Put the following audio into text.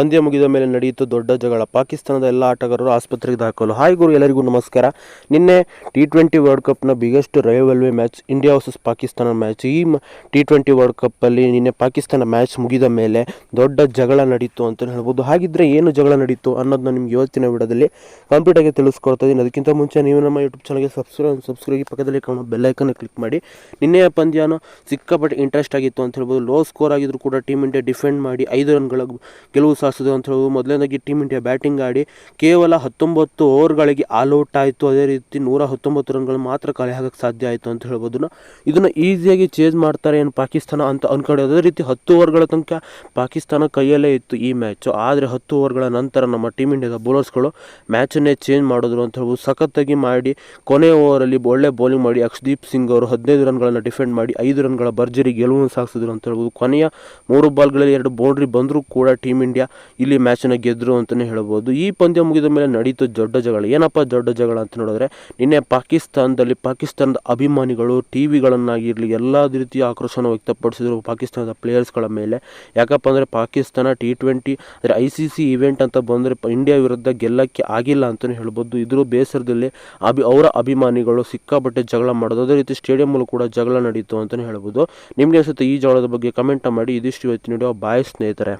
ಪಂದ್ಯ ಮುಗಿದ ಮೇಲೆ ನಡೆಯಿತು ದೊಡ್ಡ ಜಗಳ. ಪಾಕಿಸ್ತಾನದ ಎಲ್ಲ ಆಟಗಾರರು ಆಸ್ಪತ್ರೆಗೆ ದಾಖಲು. ಹಾಯ್ ಗುರು, ಎಲ್ಲರಿಗೂ ನಮಸ್ಕಾರ. ನಿನ್ನೆ ಟಿ ಟ್ವೆಂಟಿ ವರ್ಲ್ಡ್ ಕಪ್ನ biggest ರೈವಲ್ವೆ match India versus Pakistan match ಈ ಟಿ ಟ್ವೆಂಟಿ ವರ್ಲ್ಡ್ ಕಪ್ಪಲ್ಲಿ ನಿನ್ನೆ ಪಾಕಿಸ್ತಾನ ಮ್ಯಾಚ್ ಮುಗಿದ ಮೇಲೆ ದೊಡ್ಡ ಜಗಳ ನಡೀತು ಅಂತ ಹೇಳ್ಬೋದು. ಹಾಗಿದ್ರೆ ಏನು ಜಗಳ ನಡೀತು ಅನ್ನೋದನ್ನ ನಿಮ್ಗೆ ಇವತ್ತಿನ ವಿಡಿಯೋದಲ್ಲಿ ಕಂಪ್ಲೀಟಾಗಿ ತಿಳಿಸ್ಕೊಡ್ತಾ ಇದ್ದೀನಿ. ಅದಕ್ಕಿಂತ ಮುಂಚೆ ನೀವು ನಮ್ಮ ಯೂಟ್ಯೂಬ್ ಚಾನಲ್ಗೆ ಸಬ್ಸ್ಕ್ರೈಬ್ ಸಬ್ಸ್ಕ್ರೈಬ್ ಪಕ್ಕದಲ್ಲಿ ಕಾಣೋ ಬೆಲ್ಲೈಕನ್ನ ಕ್ಲಿಕ್ ಮಾಡಿ. ನಿನ್ನೆಯ ಪಂದ್ಯನೂ ಸಿಕ್ಕಾಪಟ್ಟೆ ಇಂಟ್ರೆಸ್ಟ್ ಆಗಿತ್ತು ಅಂತ ಹೇಳ್ಬೋದು. ಲೋ ಸ್ಕೋರ್ ಆಗಿದ್ರು ಕೂಡ ಟೀಮ್ ಇಂಡಿಯಾ ಡಿಫೆಂಡ್ ಮಾಡಿ ಐದು ರನ್ಗಳ ಗೆಲುವು ಸಾಧಿಸಿದೆ ಅಂತ ಹೇಳ್ಬೋದು ಮೊದಲನೇದಾಗಿ ಟೀಮ್ ಇಂಡಿಯಾ ಬ್ಯಾಟಿಂಗ್ ಆಡಿ ಕೇವಲ ಹತ್ತೊಂಬತ್ತು ಓವರ್ಗಳಿಗೆ ಆಲ್ ಔಟ್ ಆಯಿತು. ಅದೇ ರೀತಿ ನೂರ ಹತ್ತೊಂಬತ್ತು ರನ್ಗಳು ಮಾತ್ರ ಕಲೆ ಹಾಕಕ್ಕೆ ಸಾಧ್ಯ ಆಯಿತು ಅಂತ ಹೇಳ್ಬೋದು ಇದನ್ನು ಈಸಿಯಾಗಿ ಚೇಂಜ್ ಮಾಡ್ತಾರೆ ಏನು ಪಾಕಿಸ್ತಾನ ಅಂತ ಅಂದ್ಕೊಂಡು ಅದೇ ರೀತಿ ಹತ್ತು ಓವರ್ಗಳ ತನಕ ಪಾಕಿಸ್ತಾನ ಕೈಯಲ್ಲೇ ಇತ್ತು ಈ ಮ್ಯಾಚು ಆದರೆ ಹತ್ತು ಓವರ್ಗಳ ನಂತರ ನಮ್ಮ ಟೀಮ್ ಇಂಡಿಯಾದ ಬೌಲರ್ಸ್ಗಳು ಮ್ಯಾಚನ್ನೇ ಚೇಂಜ್ ಮಾಡಿದ್ರು ಅಂತ ಹೇಳ್ಬೋದು. ಸಖತ್ತಾಗಿ ಮಾಡಿ ಕೊನೆ ಓವರಲ್ಲಿ ಒಳ್ಳೆ ಬೌಲಿಂಗ್ ಮಾಡಿ ಅಕ್ಷದೀಪ್ ಸಿಂಗ್ ಅವರು ಹದಿನೈದು ರನ್ಗಳನ್ನು ಡಿಫೆಂಡ್ ಮಾಡಿ ಐದು ರನ್ಗಳ ಭರ್ಜರಿ ಗೆಲುವನ್ನು ಸಾಗಿಸಿದ್ರು ಅಂತ ಹೇಳ್ಬೋದು. ಕೊನೆಯ ಮೂರು ಬಾಲ್ಗಳಲ್ಲಿ ಎರಡು ಬೌಂಡ್ರಿ ಬಂದರೂ ಕೂಡ ಟೀಮ್ ಇಂಡಿಯಾ ಇಲ್ಲಿ ಮ್ಯಾಚನ್ನು ಗೆದ್ದರು ಅಂತಲೇ ಹೇಳ್ಬೋದು. ಈ ಪಂದ್ಯ ಮುಗಿದ ಮೇಲೆ ನಡೀತು ದೊಡ್ಡ ಜಗಳ. ಏನಪ್ಪ ದೊಡ್ಡ ಜಗಳ ಅಂತ ನೋಡಿದ್ರೆ, ನಿನ್ನೆ ಪಾಕಿಸ್ತಾನದಲ್ಲಿ ಪಾಕಿಸ್ತಾನದ ಅಭಿಮಾನಿಗಳು ಟಿ ವಿಗಳನ್ನಾಗಿರಲಿ ಎಲ್ಲ ರೀತಿಯ ಆಕ್ರೋಶವನ್ನು ವ್ಯಕ್ತಪಡಿಸಿದರು ಪಾಕಿಸ್ತಾನದ ಪ್ಲೇಯರ್ಸ್ಗಳ ಮೇಲೆ. ಯಾಕಪ್ಪ ಅಂದರೆ ಪಾಕಿಸ್ತಾನ ಟಿ ಟ್ವೆಂಟಿ, ಅಂದರೆ ಐ ಸಿ ಸಿ ಇವೆಂಟ್ ಅಂತ ಬಂದರೆ ಇಂಡಿಯಾ ವಿರುದ್ಧ ಗೆಲ್ಲಕ್ಕೆ ಆಗಿಲ್ಲ ಅಂತಲೇ ಹೇಳ್ಬೋದು. ಇದ್ರ ಬೇಸರದಲ್ಲಿ ಅಭಿ ಅವರ ಅಭಿಮಾನಿಗಳು ಸಿಕ್ಕಾಪಟ್ಟೆ ಜಗಳ ಮಾಡೋದು. ಅದೇ ರೀತಿ ಸ್ಟೇಡಿಯಂಲ್ಲೂ ಕೂಡ ಜಗಳ ನಡೀತು ಅಂತಲೇ ಹೇಳ್ಬೋದು. ನಿಮಗೆ ಅನಿಸುತ್ತೆ ಈ ಜಗಳದ ಬಗ್ಗೆ ಕಮೆಂಟ್ ಮಾಡಿ. ಇದಿಷ್ಟು ಇವತ್ತು ವಿಡಿಯೋ. ಬಾಯ್ ಸ್ನೇಹಿತರೆ.